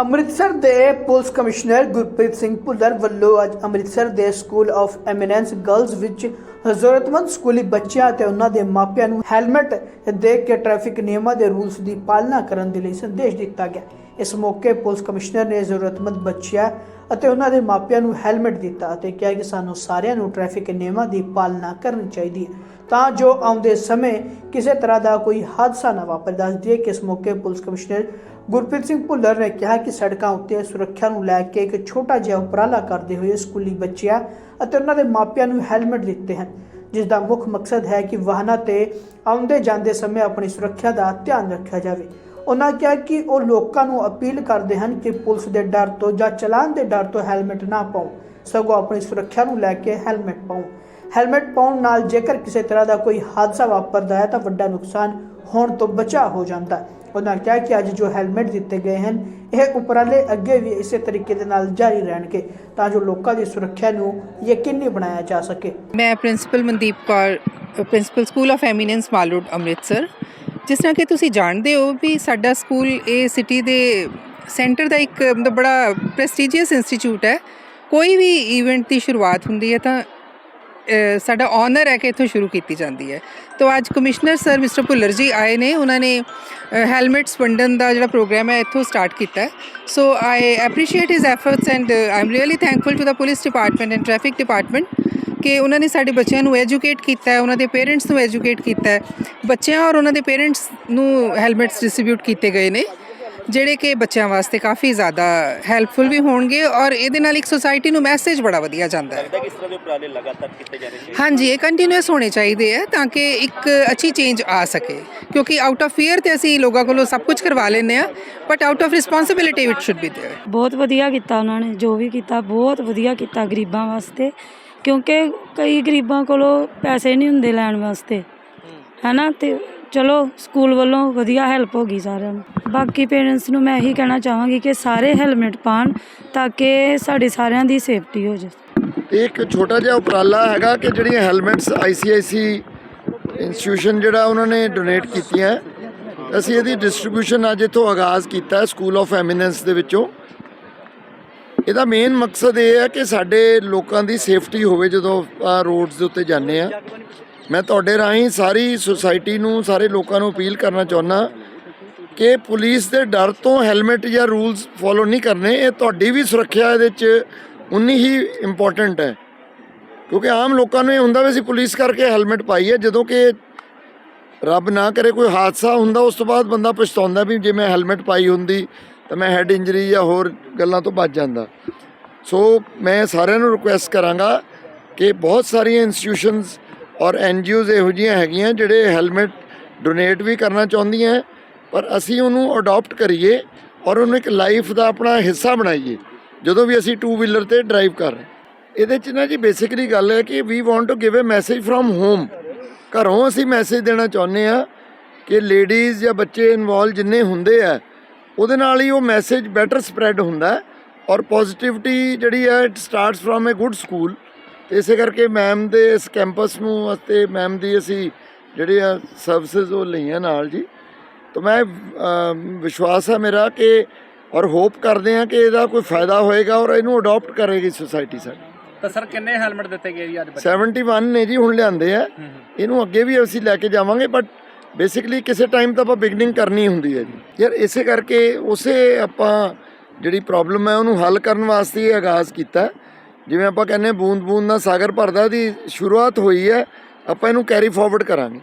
ਅੰਮ੍ਰਿਤਸਰ ਦੇ police commissioner Gurpreet Singh Bhullar ਵੱਲੋਂ ਅੱਜ ਅੰਮ੍ਰਿਤਸਰ ਦੇ ਸਕੂਲ ਆਫ ਐਮੀਨੈਂਸ ਗਰਲਜ਼ ਵਿੱਚ ਜ਼ਰੂਰਤਮੰਦ ਸਕੂਲੀ ਬੱਚਿਆਂ ਅਤੇ ਉਹਨਾਂ ਦੇ ਮਾਪਿਆਂ ਨੂੰ ਹੈਲਮਟ ਦੇ ਕੇ ਟ੍ਰੈਫਿਕ ਨਿਯਮਾਂ ਦੇ ਰੂਲਸ ਦੀ ਪਾਲਣਾ ਕਰਨ ਦੇ ਲਈ ਸੰਦੇਸ਼ ਦਿੱਤਾ ਗਿਆ। ਇਸ ਮੌਕੇ ਪੁਲਿਸ ਕਮਿਸ਼ਨਰ ਨੇ ਜ਼ਰੂਰਤਮੰਦ ਬੱਚਿਆਂ ਅਤੇ ਉਹਨਾਂ ਦੇ ਮਾਪਿਆਂ ਨੂੰ ਹੈਲਮਟ ਦਿੱਤਾ ਅਤੇ ਕਿਹਾ ਕਿ ਸਾਨੂੰ ਸਾਰਿਆਂ ਨੂੰ ਟ੍ਰੈਫਿਕ ਨਿਯਮਾਂ ਦੀ ਪਾਲਣਾ ਕਰਨੀ ਚਾਹੀਦੀ ਹੈ। ਤਾਂ ਜੋ ਆਉਂਦੇ ਸਮੇਂ ਕਿਸੇ ਤਰ੍ਹਾਂ ਦਾ ਕੋਈ ਹਾਦਸਾ ਨਾ ਵਾਪਰ। ਦੱਸ ਦਈਏ ਕਿ ਇਸ ਮੌਕੇ ਪੁਲਿਸ ਕਮਿਸ਼ਨਰ ਗੁਰਪ੍ਰੀਤ ਸਿੰਘ ਭੁੱਲਰ ਨੇ ਕਿਹਾ ਕਿ ਸੜਕਾਂ ਉੱਤੇ ਸੁਰੱਖਿਆ ਨੂੰ ਲੈ ਕੇ ਇੱਕ ਛੋਟਾ ਜਿਹਾ ਉਪਰਾਲਾ ਕਰਦੇ ਹੋਏ ਸਕੂਲੀ ਬੱਚਿਆਂ ਅਤੇ ਉਹਨਾਂ ਦੇ ਮਾਪਿਆਂ ਨੂੰ ਹੈਲਮਟ ਦਿੱਤੇ ਹਨ, ਜਿਸ ਦਾ ਮੁੱਖ ਮਕਸਦ ਹੈ ਕਿ ਵਾਹਨਾਂ ਤੇ ਆਉਂਦੇ ਜਾਂਦੇ ਸਮੇਂ ਆਪਣੀ ਸੁਰੱਖਿਆ ਦਾ ਧਿਆਨ ਰੱਖਿਆ ਜਾਵੇ। ਉਹਨਾਂ ਕਿਹਾ ਕਿ ਉਹ ਲੋਕਾਂ ਨੂੰ ਅਪੀਲ ਕਰਦੇ ਹਨ ਕਿ ਪੁਲਿਸ ਦੇ ਡਰ ਤੋਂ ਜਾਂ ਚਲਾਨ ਦੇ ਡਰ ਤੋਂ ਹੈਲਮਟ ਨਾ ਪਾਓ ਸਗੋਂ ਆਪਣੀ ਸੁਰੱਖਿਆ ਨੂੰ ਲੈ ਕੇ ਹੈਲਮਟ ਪਾਓ ਹੈਲਮਟ ਪਾਉਣ ਨਾਲ ਜੇਕਰ ਕਿਸੇ ਤਰ੍ਹਾਂ ਦਾ ਕੋਈ ਹਾਦਸਾ ਵਾਪਰਦਾ ਹੈ ਤਾਂ ਵੱਡਾ ਨੁਕਸਾਨ ਹੋਣ ਤੋਂ ਬਚਾ ਹੋ ਜਾਂਦਾ ਹੈ। ਉਹਨਾਂ ਕਿਹਾ ਕਿ ਅੱਜ ਜੋ ਹੈਲਮਟ ਦਿੱਤੇ ਗਏ ਹਨ, ਇਹ ਉਪਰਾਲੇ ਅੱਗੇ ਵੀ ਇਸੇ ਤਰੀਕੇ ਦੇ ਨਾਲ ਜਾਰੀ ਰਹਿਣਗੇ ਤਾਂ ਜੋ ਲੋਕਾਂ ਦੀ ਸੁਰੱਖਿਆ ਨੂੰ ਯਕੀਨੀ ਬਣਾਇਆ ਜਾ ਸਕੇ। ਮੈਂ principal Mandeep Kaur principal school of eminence mall road Amritsar. ਜਿਸ ਤਰ੍ਹਾਂ ਕਿ ਤੁਸੀਂ ਜਾਣਦੇ ਹੋ ਵੀ ਸਾਡਾ ਸਕੂਲ ਇਹ ਸਿਟੀ ਦੇ ਸੈਂਟਰ ਦਾ ਇੱਕ ਮਤਲਬ ਬੜਾ ਪ੍ਰੈਸਟੀਜੀਅਸ ਇੰਸਟੀਚਿਊਟ ਹੈ। ਕੋਈ ਵੀ ਇਵੈਂਟ ਦੀ ਸ਼ੁਰੂਆਤ ਹੁੰਦੀ ਹੈ ਤਾਂ ਸਾਡਾ ਆਨਰ ਹੈ ਕਿ ਇੱਥੋਂ ਸ਼ੁਰੂ ਕੀਤੀ ਜਾਂਦੀ ਹੈ। ਤੋਂ ਅੱਜ ਕਮਿਸ਼ਨਰ ਸਰ ਮਿਸਟਰ ਭੁੱਲਰ ਜੀ ਆਏ ਨੇ, ਉਹਨਾਂ ਨੇ ਹੈਲਮਟਸ ਵੰਡਣ ਦਾ ਜਿਹੜਾ ਪ੍ਰੋਗਰਾਮ ਹੈ, ਇੱਥੋਂ ਸਟਾਰਟ ਕੀਤਾ so I appreciate his efforts and I am really thankful to the police department and traffic department ਕਿ ਉਹਨਾਂ ਨੇ ਸਾਡੇ ਬੱਚਿਆਂ ਨੂੰ ਐਜੂਕੇਟ ਕੀਤਾ ਹੈ, ਉਹਨਾਂ ਦੇ ਪੇਰੈਂਟਸ ਨੂੰ ਐਜੂਕੇਟ ਕੀਤਾ ਹੈ। ਬੱਚਿਆਂ ਔਰ ਉਹਨਾਂ ਦੇ ਪੇਰੈਂਟਸ ਨੂੰ ਹੈਲਮਟਸ ਡਿਸਟ੍ਰੀਬਿਊਟ ਕੀਤੇ ਗਏ ਨੇ। ਜਿਹੜੇ ਕਿ ਬੱਚਿਆਂ ਵਾਸਤੇ ਕਾਫੀ ਜ਼ਿਆਦਾ ਹੈਲਪਫੁਲ ਵੀ ਹੋਣਗੇ ਔਰ ਇਹਦੇ ਨਾਲ ਇੱਕ ਸੋਸਾਇਟੀ ਨੂੰ ਮੈਸੇਜ ਬੜਾ ਵਧੀਆ ਜਾਂਦਾ ਹੈ। ਲੱਗਦਾ ਕਿ ਇਸ ਤਰ੍ਹਾਂ ਦੇ ਉਪਰਾਲੇ ਲਗਾਤਾਰ ਕੀਤੇ ਜਾਣੇ ਚਾਹੀਦੇ ਹਾਂਜੀ ਇਹ ਕੰਟੀਨਿਊਸ ਹੋਣੇ ਚਾਹੀਦੇ ਆ ਤਾਂ ਕਿ ਇੱਕ ਅੱਛੀ ਚੇਂਜ ਆ ਸਕੇ। ਕਿਉਂਕਿ ਆਊਟ ਆਫ ਫੀਅਰ ਤੇ ਅਸੀਂ ਲੋਕਾਂ ਕੋਲੋਂ ਸਭ ਕੁਝ ਕਰਵਾ ਲੈਂਦੇ ਆ but out of responsibility it should be there ਬਹੁਤ ਵਧੀਆ ਕੀਤਾ ਉਹਨਾਂ ਨੇ ਜੋ ਵੀ ਕੀਤਾ ਬਹੁਤ ਵਧੀਆ ਕੀਤਾ ਗਰੀਬਾਂ ਵਾਸਤੇ। ਕਿਉਂਕਿ ਕਈ ਗਰੀਬਾਂ ਕੋਲੋਂ ਪੈਸੇ ਨਹੀਂ ਹੁੰਦੇ ਲੈਣ ਵਾਸਤੇ। ਹੈਨਾ ਤੇ ਚਲੋ, ਸਕੂਲ ਵੱਲੋਂ ਵਧੀਆ ਹੈਲਪ ਹੋ ਗਈ ਸਾਰਿਆਂ ਨੂੰ। ਬਾਕੀ ਪੇਰੈਂਟਸ ਨੂੰ ਮੈਂ ਇਹੀ ਕਹਿਣਾ ਚਾਹਾਂਗੀ ਕਿ ਸਾਰੇ ਹੈਲਮਟ ਪਾਣ ਤਾਂ ਕਿ ਸਾਡੇ ਸਾਰਿਆਂ ਦੀ ਸੇਫਟੀ ਹੋ ਜਾਵੇ। ਇਹ ਇੱਕ ਛੋਟਾ ਜਿਹਾ ਉਪਰਾਲਾ ਹੈਗਾ ਕਿ ਜਿਹੜੀਆਂ ਹੈਲਮਟਸ ਆਈਸੀਆਈਸੀ ਇੰਸਟੀਟਿਊਸ਼ਨ ਜਿਹੜਾ ਉਹਨਾਂ ਨੇ ਡੋਨੇਟ ਕੀਤੀਆਂ, ਅਸੀਂ ਇਹਦੀ ਡਿਸਟ੍ਰੀਬਿਊਸ਼ਨ ਅੱਜ ਇੱਥੋਂ ਆਗਾਜ਼ ਕੀਤਾ ਸਕੂਲ ਆਫ ਐਮੀਨੈਂਸ ਦੇ ਵਿੱਚੋਂ। ਇਹਦਾ ਮੇਨ ਮਕਸਦ ਇਹ ਹੈ ਕਿ ਸਾਡੇ ਲੋਕਾਂ ਦੀ ਸੇਫਟੀ ਹੋਵੇ ਜਦੋਂ ਰੋਡਸ ਦੇ ਉੱਤੇ ਜਾਂਦੇ ਆ ਮੈਂ ਤੁਹਾਡੇ ਰਾਹੀਂ ਸਾਰੀ ਸੁਸਾਇਟੀ ਨੂੰ, ਸਾਰੇ ਲੋਕਾਂ ਨੂੰ ਅਪੀਲ ਕਰਨਾ ਚਾਹੁੰਦਾ ਕਿ ਪੁਲਿਸ ਦੇ ਡਰ ਤੋਂ ਹੈਲਮਟ ਜਾਂ ਰੂਲਸ ਫੋਲੋ ਨਹੀਂ ਕਰਨੇ। ਇਹ ਤੁਹਾਡੀ ਵੀ ਸੁਰੱਖਿਆ ਇਹਦੇ 'ਚ ਉਨੀ ਹੀ ਇੰਪੋਰਟੈਂਟ ਹੈ। ਕਿਉਂਕਿ ਆਮ ਲੋਕਾਂ ਨੂੰ ਇਹ ਹੁੰਦਾ ਵੀ ਅਸੀਂ ਪੁਲਿਸ ਕਰਕੇ ਹੈਲਮਟ ਪਾਈ ਹੈ, ਜਦੋਂ ਕਿ ਰੱਬ ਨਾ ਕਰੇ ਕੋਈ ਹਾਦਸਾ ਹੁੰਦਾ, ਉਸ ਤੋਂ ਬਾਅਦ ਬੰਦਾ ਪਛਤਾਉਂਦਾ ਵੀ ਜੇ ਮੈਂ ਹੈਲਮਟ ਪਾਈ ਹੁੰਦੀ ਤਾਂ ਮੈਂ ਹੈਡ ਇੰਜਰੀ ਜਾਂ ਹੋਰ ਗੱਲਾਂ ਤੋਂ ਬਚ ਜਾਂਦਾ। ਸੋ ਮੈਂ ਸਾਰਿਆਂ ਨੂੰ ਰਿਕੁਐਸਟ ਕਰਾਂਗਾ ਕਿ ਬਹੁਤ ਸਾਰੀਆਂ ਇੰਸਟੀਟਿਊਸ਼ਨਸ ਔਰ ਐਨਜੀਓਜ਼ ਇਹੋ ਜਿਹੀਆਂ ਹੈਗੀਆਂ ਜਿਹੜੇ ਹੈਲਮਟ ਡੋਨੇਟ ਵੀ ਕਰਨਾ ਚਾਹੁੰਦੀਆਂ ਪਰ ਅਸੀਂ ਉਹਨੂੰ ਅਡਾਪਟ ਕਰੀਏ ਔਰ ਉਹਨੂੰ ਇੱਕ ਲਾਈਫ ਦਾ ਆਪਣਾ ਹਿੱਸਾ ਬਣਾਈਏ, ਜਦੋਂ ਵੀ ਅਸੀਂ ਟੂ ਵੀਲਰ ਤੇ ਡਰਾਈਵ ਕਰ ਰਹੇ ਇਹਦੇ ਚ ਨਾ ਜੀ ਬੇਸਿਕਲੀ ਗੱਲ ਹੈ ਕਿ we want to give a message from home ਘਰੋਂ ਅਸੀਂ ਮੈਸੇਜ ਦੇਣਾ ਚਾਹੁੰਦੇ ਆ ਕਿ ਲੇਡੀਜ਼ ਜਾਂ ਬੱਚੇ ਇਨਵੋਲ ਜਿੰਨੇ ਹੁੰਦੇ ਆ, ਉਹਦੇ ਨਾਲ ਹੀ ਉਹ ਮੈਸੇਜ ਬੈਟਰ ਸਪਰੈਡ ਹੁੰਦਾ ਔਰ ਪੋਜ਼ਿਟਿਵਿਟੀ ਜਿਹੜੀ ਹੈ it starts from a good school ਇਸੇ ਕਰਕੇ ਮੈਮ ਦੇ ਇਸ ਕੈਂਪਸ ਨੂੰ ਅਤੇ ਮੈਮ ਦੀ ਅਸੀਂ ਜਿਹੜੇ ਆ ਸਰਵਿਸਿਜ਼ ਉਹ ਲਈਆਂ ਨਾਲ ਜੀ। ਤਾਂ ਮੈਂ ਵਿਸ਼ਵਾਸ ਹੈ ਮੇਰਾ ਕਿ ਔਰ ਹੋਪ ਕਰਦੇ ਆ ਕਿ ਇਹਦਾ ਕੋਈ ਫਾਇਦਾ ਹੋਏਗਾ ਔਰ ਇਹਨੂੰ ਅਡਾਪਟ ਕਰੇਗੀ ਸੁਸਾਇਟੀ ਸਾਡੀ। ਤਾਂ ਸਰ ਕਿੰਨੇ ਹੈਲਮਟ ਦਿੱਤੇ ਗਏ ਜੀ ਅੱਜ ਬੱਚੇ? 71 ਨੇ ਜੀ ਹੁਣ ਲਿਆਂਦੇ ਆ। ਇਹਨੂੰ ਅੱਗੇ ਵੀ ਅਸੀਂ ਲੈ ਕੇ ਜਾਵਾਂਗੇ ਬਟ ਬੇਸਿਕਲੀ ਕਿਸੇ ਟਾਈਮ ਤਾਂ ਆਪਾਂ ਬਿਗਨਿੰਗ ਕਰਨੀ ਹੁੰਦੀ ਹੈ ਜੀ। ਯਾਰ ਇਸੇ ਕਰਕੇ ਉਸੇ ਆਪਾਂ ਜਿਹੜੀ ਪ੍ਰੋਬਲਮ ਹੈ ਉਹਨੂੰ ਹੱਲ ਕਰਨ ਵਾਸਤੇ ਇਹ ਆਗਾਜ਼ ਕੀਤਾ। ਹੈ। ਜਿਵੇਂ ਆਪਾਂ ਕਹਿੰਦੇ ਬੂੰਦ ਬੂੰਦ ਨਾਲ ਸਾਗਰ ਭਰਦਾ ਦੀ ਸ਼ੁਰੂਆਤ ਹੋਈ ਹੈ, ਆਪਾਂ ਇਹਨੂੰ ਕੈਰੀ ਫਾਰਵਰਡ ਕਰਾਂਗੇ।